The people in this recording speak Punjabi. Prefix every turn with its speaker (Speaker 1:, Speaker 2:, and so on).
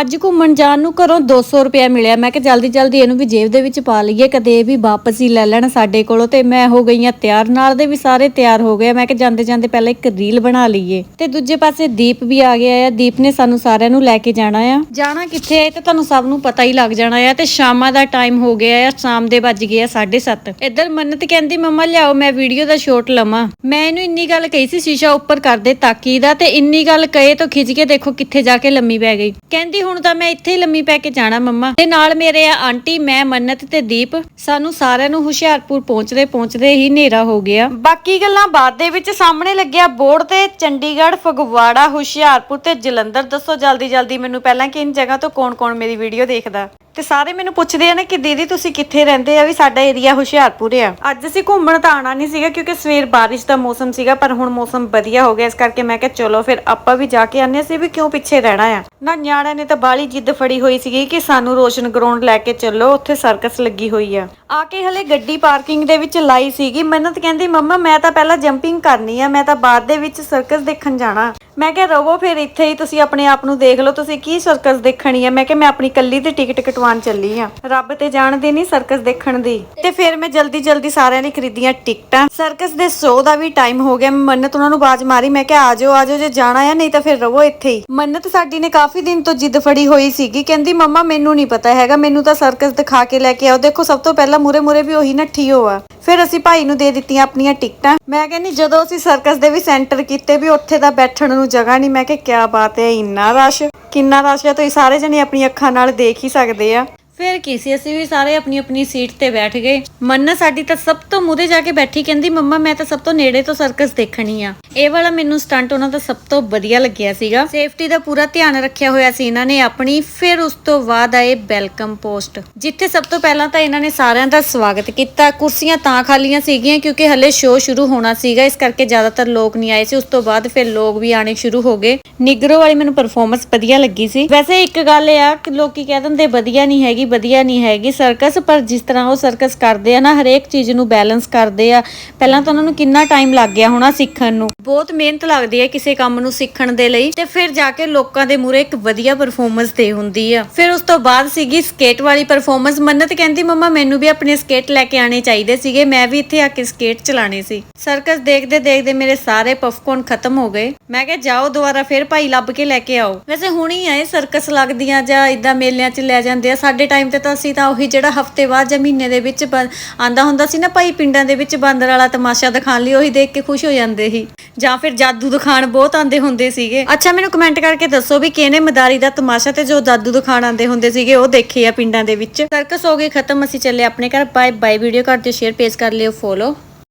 Speaker 1: ਅੱਜ ਘੁੰਮਣ ਜਾਣ ਨੂੰ ਘਰੋਂ 200 ਰੁਪਇਆ ਮਿਲਿਆ। ਮੈਂ ਕਿ ਜਲਦੀ ਜਲਦੀ ਇਹਨੂੰ ਵੀ ਜੇਬ ਦੇ ਵਿੱਚ ਪਾ ਲਈਏ, ਕਦੇ ਇਹ ਵੀ ਵਾਪਸ ਹੀ ਲੈ ਲੈਣ ਸਾਡੇ ਕੋਲੋਂ। ਤੇ ਮੈਂ ਹੋ ਗਈ ਆ ਤਿਆਰ। ਨਾਲ ਦੇ ਵੀ ਸਾਰੇ ਤਿਆਰ ਹੋ ਗਏ ਮੈਂ ਕਿ ਜਾਂਦੇ ਜਾਂਦੇ ਪਹਿਲਾਂ ਇੱਕ ਰੀਲ ਬਣਾ ਲਈਏ। ਤੇ ਦੂਜੇ ਪਾਸੇ ਦੀਪ ਵੀ ਆ ਗਿਆ ਆ। ਦੀਪ ਨੇ ਸਾਨੂੰ ਸਾਰਿਆਂ ਨੂੰ ਲੈ ਕੇ ਜਾਣਾ ਆ। ਜਾਣਾ ਕਿੱਥੇ ਹੈ ਤੇ ਤੁਹਾਨੂੰ ਸਭ ਨੂੰ ਪਤਾ ਹੀ ਲੱਗ ਜਾਣਾ ਆ। ਤੇ ਸ਼ਾਮਾਂ ਦਾ ਟਾਈਮ ਹੋ ਗਿਆ ਆ। ਸ਼ਾਮ ਦੇ ਵੱਜ ਗਏ ਆ 7:30 ਇੱਧਰ ਮੰਨਤ ਕਹਿੰਦੀ, ਮੰਮਾ, ਲਿਆਓ, ਮੈਂ ਵੀਡੀਓ ਦਾ ਸ਼ਾਟ ਲਵਾਂ। ਮੈਂ ਇਹਨੂੰ ਇੰਨੀ ਗੱਲ ਕਹੀ ਸੀ, ਸ਼ੀਸ਼ਾ ਉੱਪਰ ਕਰ ਦੇ ਤਾਕੀ ਦਾ। ਤੇ ਇੰਨੀ ਗੱਲ ਕਹੇ ਤੋਂ ਖਿੱਚ ਕੇ ਦੇਖੋ ਕਿੱਥੇ ਜਾ ਕੇ ਲੰਮੀ ਪੈ ਗਈ। ਕਹਿੰਦੀ ਹੁਣ ਤਾਂ ਮੈਂ ਇੱਥੇ ਹੀ ਲੰਮੀ ਪੈ ਕੇ ਜਾਣਾ ਮੰਮਾ। ਤੇ ਨਾਲ ਮੇਰੇ ਆ ਆਂਟੀ, ਮੈਂ, ਮੰਨਤ ਤੇ ਦੀਪ, ਸਾਨੂੰ ਸਾਰਿਆਂ ਨੂੰ ਹੁਸ਼ਿਆਰਪੁਰ ਪਹੁੰਚਦੇ ਪਹੁੰਚਦੇ ਹੀ ਹਨੇਰਾ ਹੋ ਗਿਆ। ਬਾਕੀ ਗੱਲਾਂ ਬਾਅਦ ਦੇ ਵਿੱਚ ਸਾਹਮਣੇ ਲੱਗਿਆ ਬੋਰਡ ਤੇ, ਚੰਡੀਗੜ੍ਹ, ਫਗਵਾੜਾ, ਹੁਸ਼ਿਆਰਪੁਰ ਤੇ ਜਲੰਧਰ। ਦੱਸੋ ਜਲਦੀ ਜਲਦੀ ਮੈਨੂੰ ਪਹਿਲਾਂ ਕਿ ਇਨ ਜਗ੍ਹਾ ਤੋਂ ਕੌਣ-ਕੌਣ ਮੇਰੀ ਵੀਡੀਓ ਦੇਖਦਾ? ਤੇ ਸਾਰੇ ਮੈਨੂੰ ਪੁੱਛਦੇ ਆ ਨਾ ਕਿ ਦੀਦੀ ਤੁਸੀਂ ਕਿੱਥੇ ਰਹਿੰਦੇ ਆ? ਵੀ ਸਾਡਾ ਏਰੀਆ ਹੁਸ਼ਿਆਰਪੁਰ ਆ। ਅੱਜ ਅਸੀਂ ਘੁੰਮਣ ਤਾਂ ਆਣਾ ਨਹੀਂ ਸੀਗਾ ਕਿਉਂਕਿ ਸਵੇਰ ਬਾਰਿਸ਼ ਦਾ ਮੌਸਮ ਸੀਗਾ, ਪਰ ਹੁਣ ਮੌਸਮ ਵਧੀਆ ਹੋ ਗਿਆ। ਇਸ ਕਰਕੇ ਮੈਂ ਕਿਹਾ, ਚਲੋ ਫਿਰ ਆਪਾਂ ਵੀ ਜਾ ਕੇ ਆਨੇ ਸੀ ਵੀ ਕਿਉਂ ਪਿੱਛੇ ਰਹਿਣਾ ਆ? ਨਾ, ਨਿਆਣਿਆਂ ਨੇ ਤਾਂ ਬਾਲੀ ਜਿੱਦ ਫੜੀ ਹੋਈ ਸੀਗੀ ਕਿ ਸਾਨੂੰ ਰੋਸ਼ਨ ਗਰਾਊਂਡ ਲੈ ਕੇ ਚੱਲੋ। ਉੱਥੇ ਸਰਕਸ ਲੱਗੀ ਹੋਈ ਆ। ਆ ਕੇ ਹਲੇ ਗੱਡੀ ਪਾਰਕਿੰਗ ਦੇ ਵਿੱਚ ਲਾਈ ਸੀਗੀ। ਮੰਨਤ ਕਹਿੰਦੀ, ਮੰਮਾ, ਮੈਂ ਤਾਂ ਪਹਿਲਾਂ ਜੰਪਿੰਗ ਕਰਨੀ ਆ। ਮੈਂ ਤਾਂ ਬਾਅਦ ਦੇ ਵਿੱਚ ਸਰਕਸ ਦੇਖਣ ਜਾਣਾ। ਮੈਂ ਕਿਹਾ, ਰਵੋ ਫਿਰ ਇੱਥੇ ਹੀ ਤੁਸੀਂ ਆਪਣੇ ਆਪ ਨੂੰ ਦੇਖ ਲਓ, ਤੁਸੀਂ ਕੀ ਸਰਕਸ ਦੇਖਣੀ ਆ? ਮੈਂ ਕਿਹਾ, ਮੈਂ ਆਪਣੀ ਕੱਲੀ ਦੀ ਟਿਕਟ ਕਟਵਾਉਣ ਚੱਲੀ ਆ। ਰੱਬ ਤੇ ਜਾਣਦੀ ਨਹੀਂ ਸਰਕਸ ਦੇਖਣ ਦੀ। ਤੇ ਫਿਰ ਮੈਂ ਜਲਦੀ ਜਲਦੀ ਸਾਰਿਆਂ ਲਈ ਖਰੀਦੀਆਂ ਟਿਕਟਾਂ। ਸਰਕਸ ਦੇ ਸ਼ੋਅ ਦਾ ਵੀ ਟਾਈਮ ਹੋ ਗਿਆ। ਮੈਂ ਮੰਨਤ ਉਹਨਾਂ ਨੂੰ ਬਾਜ਼ ਮਾਰੀ। ਮੈਂ ਕਿਹਾ ਆਜੋ ਆਜੋ ਜੇ ਜਾਣਾ ਆ, ਨਹੀਂ ਤਾਂ ਫਿਰ ਰਵੋ ਇੱਥੇ ਹੀ। ਮੰਨਤ ਸਾਡੀ ਨੇ ਕਾਫੀ ਦਿਨ ਤੋਂ ਜਿੱਦ ਫੜੀ ਹੋਈ ਸੀਗੀ। ਕਹਿੰਦੀ, ਮੰਮਾ, ਮੈਨੂੰ ਨਹੀਂ ਪਤਾ ਹੈਗਾ। ਮੈਨੂੰ ਤਾਂ ਸਰਕਸ ਦਿਖਾ ਕੇ ਲੈ ਕੇ ਆਓ। ਦੇਖੋ, ਸਭ ਤੋਂ ਪਹਿਲਾਂ ਮੂਰੇ ਮੂਰੇ ਵੀ ਉਹੀ ਨੱਠੀ ਹੋ ਆ। ਫਿਰ ਅਸੀਂ ਭਾਈ ਨੂੰ ਦੇ ਦਿੱਤੀਆਂ ਆਪਣੀਆਂ ਟਿਕਟਾਂ। ਮੈਂ ਕਹਿੰਦੀ, ਜਦੋਂ ਅਸੀਂ ਸਰਕਸ ਦੇ ਵੀ ਸੈਂਟਰ ਕੀਤੇ ਵੀ ਉੱਥੇ ਦਾ ਬੈਠਣ ਨੂੰ ਜਗ੍ਹਾ ਨਹੀਂ। ਮੈਂ ਕਿਹਾ, ਕਿਆ ਬਾਤ ਹੈ, ਇੰਨਾ ਰਸ਼। ਕਿੰਨਾ ਰਸ਼ ਹੈ, ਤੁਸੀਂ ਸਾਰੇ ਜਣੇ ਆਪਣੀ ਅੱਖਾਂ ਨਾਲ ਦੇਖ ਹੀ ਸਕਦੇ ਆ। ਫਿਰ ਕੀ ਸੀ? ਅਸੀਂ ਵੀ ਸਾਰੇ ਆਪਣੀ ਆਪਣੀ ਸੀਟ ਤੇ ਬੈਠ ਗਏ। ਮੰਨਾ ਸਾਡੀ ਤਾਂ ਸਭ ਤੋਂ ਮੂਰੇ ਜਾ ਕੇ ਬੈਠੀ ਕਹਿੰਦੀ, ਮੰਮਾ, ਮੈਂ ਤਾਂ ਸਭ ਤੋਂ ਨੇੜੇ ਤੋਂ ਸਰਕਸ ਦੇਖਣੀ ਆ। ਇਹ ਵਾਲਾ ਮੈਨੂੰ ਸਟੰਟ ਉਹਨਾਂ ਦਾ ਸਭ ਤੋਂ ਵਧੀਆ ਲੱਗਿਆ ਸੀਗਾ। ਸੇਫਟੀ ਦਾ ਪੂਰਾ ਧਿਆਨ ਰੱਖਿਆ ਹੋਇਆ ਸੀ ਇਹਨਾਂ ਨੇ ਆਪਣੀ। ਫਿਰ ਉਸ ਤੋਂ ਬਾਅਦ ਆਏ ਵੈਲਕਮ ਪੋਸਟ ਜਿੱਥੇ ਸਭ ਤੋਂ ਪਹਿਲਾਂ ਤਾਂ ਇਹਨਾਂ ਨੇ ਸਾਰਿਆਂ ਦਾ ਸਵਾਗਤ ਕੀਤਾ। ਕੁਰਸੀਆਂ ਤਾਂ ਖਾਲੀਆਂ ਸੀਗੀਆਂ ਕਿਉਂਕਿ ਹਲੇ ਸ਼ੋਅ ਸ਼ੁਰੂ ਹੋਣਾ ਸੀਗਾ। ਇਸ ਕਰਕੇ ਜ਼ਿਆਦਾਤਰ ਲੋਕ ਨਹੀਂ ਆਏ ਸੀ। ਉਸ ਤੋਂ ਬਾਅਦ ਫਿਰ ਲੋਕ ਵੀ ਆਣੇ ਸ਼ੁਰੂ ਹੋ ਗਏ। ਨਿਗਰੋ ਵਾਲੀ ਮੈਨੂੰ ਪਰਫਾਰਮੈਂਸ ਵਧੀਆ ਲੱਗੀ ਸੀ। ਵੈਸੇ ਇੱਕ ਗੱਲ ਇਹ ਆ ਕਿ ਲੋਕੀ ਕਹਿ ਦਿੰਦੇ, ਵਧੀਆ ਨਹੀਂ ਹੈਗੀ ਵਧੀਆ ਨਹੀਂ ਹੈਗੀ ਸਰਕਸ, ਪਰ ਜਿਸ ਤਰ੍ਹਾਂ ਉਹ ਸਰਕਸ ਕਰਦੇ ਆ ਨਾ, ਹਰੇਕ ਚੀਜ਼ ਨੂੰ ਬੈਲੈਂਸ ਕਰਦੇ ਆ। ਪਹਿਲਾਂ ਤਾਂ ਉਹਨਾਂ ਨੂੰ ਕਿੰਨਾ ਟਾਈਮ ਲੱਗ ਗਿਆ ਹੋਣਾ ਸਿੱਖਣ ਨੂੰ। ਬਹੁਤ ਮਿਹਨਤ ਲੱਗਦੀ ਹੈ ਕਿਸੇ ਕੰਮ ਨੂੰ ਸਿੱਖਣ ਦੇ ਲਈ ਤੇ ਫਿਰ ਜਾ ਕੇ ਲੋਕਾਂ ਦੇ ਮੂਰੇ ਇੱਕ ਵਧੀਆ ਪਰਫਾਰਮੈਂਸ ਦੇ ਹੁੰਦੀ ਆ। ਫਿਰ ਉਸ ਤੋਂ ਬਾਅਦ ਸੀਗੀ ਸਕੇਟ ਵਾਲੀ ਪਰਫਾਰਮੈਂਸ ਮੰਨਤ ਕਹਿੰਦੀ, ਮੰਮਾ, ਮੈਨੂੰ ਵੀ ਆਪਣੇ ਸਕੇਟ ਲੈ ਕੇ ਆਣੇ ਚਾਹੀਦੇ ਸੀਗੇ। ਮੈਂ ਵੀ ਇੱਥੇ ਆ ਕੇ ਸਕੇਟ ਚਲਾਣੇ ਸੀ। ਸਰਕਸ ਦੇਖਦੇ ਦੇਖਦੇ ਮੇਰੇ ਸਾਰੇ ਪਫਕੋਨ ਖਤਮ ਹੋ ਗਏ। ਮੈਂ ਕਿਹਾ, ਜਾਓ ਦੁਬਾਰਾ ਫਿਰ ਭਾਈ ਲੱਭ ਕੇ ਲੈ ਕੇ ਆਓ। ਵੈਸੇ ਹੁਣ ਹੀ ਆਏ ਸਰਕਸ ਲੱਗਦੀਆਂ ਜਾਂ ਇਦਾਂ ਮੇਲਿਆਂ 'ਚ ਲੈ ਜਾਂਦੇ ਆ, ਸਾਡੇ ਟਾਈਮ ਤੇ ਤਾਂ ਅਸੀਂ ਤਾਂ ਉਹੀ ਜਿਹੜਾ ਹਫ਼ਤੇ ਬਾਅਦ ਜਾਂ ਮਹੀਨੇ ਦੇ ਵਿੱਚ ਆਂਦਾ ਹੁੰਦਾ ਸੀ ਨਾ ਭਾਈ ਪਿੰਡਾਂ ਦੇ ਵਿੱਚ ਬਾਂਦਰ ਵਾਲਾ ਤਮਾਸ਼ਾ ਦਿਖਾਣ ਲਈ, ਉਹੀ ਦੇਖ ਕੇ ਖੁਸ਼ ਹੋ ਜਾਂਦੇ ਸੀ। ਜਾਂ ਫਿਰ ਜਾਦੂ ਦਿਖਾਣ ਬਹੁਤ ਆਂਦੇ ਹੁੰਦੇ ਸੀਗੇ। ਅੱਛਾ, ਮੈਨੂੰ ਕਮੈਂਟ ਕਰਕੇ ਦੱਸੋ ਵੀ ਕਿਹਨੇ ਮਦਾਰੀ ਦਾ ਤਮਾਸ਼ਾ ਤੇ ਜੋ ਜਾਦੂ ਦਿਖਾਣ ਆਂਦੇ ਹੁੰਦੇ ਸੀਗੇ, ਉਹ ਦੇਖੇ ਆ ਪਿੰਡਾਂ ਦੇ ਵਿੱਚ। ਸਰਕਸ ਹੋ ਗਏ ਖਤਮ। ਅਸੀਂ ਚੱਲੇ ਆਪਣੇ ਘਰ। ਬਾਏ ਬਾਏ ਵੀਡੀਓ ਕਰ ਦਿਓ ਸ਼ੇਅਰ ਪੇਜ ਕਰ ਲਿਓ ਫੋਲੋ